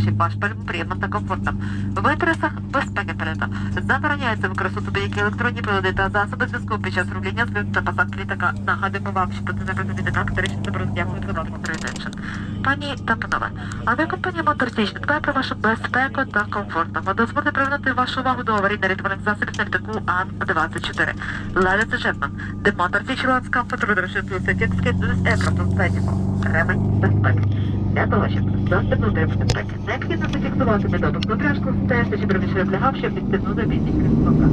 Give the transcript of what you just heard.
щоб ваш пальм приємно та комфортно. В інтересах безпеки польоту забороняється використовувати будь-які електронні прилади та засоби зв'язку під час рубління зльоту та посадки літака. Нагадуємо вам, що потрібно припинити літака категорично заборонено дякую за вашу attention. Пані та панове, авіакомпанія Моторсіч дбає про вашу безпеку та комфорт. Ми дозволите привернути вашу увагу до аварійно рятувальних засобів на літаку Ан-24. Ladies and gentlemen, the Motorсіч Lots Comfort Leadership will set excuse this aircraft on. Ремень безпеки. Для того, щоб застебнути ремень безпеки, необхідно зафіксувати недопуск до пряжку, стежити, щоб раніше облягав, щоб відстебнути бійність кріслока.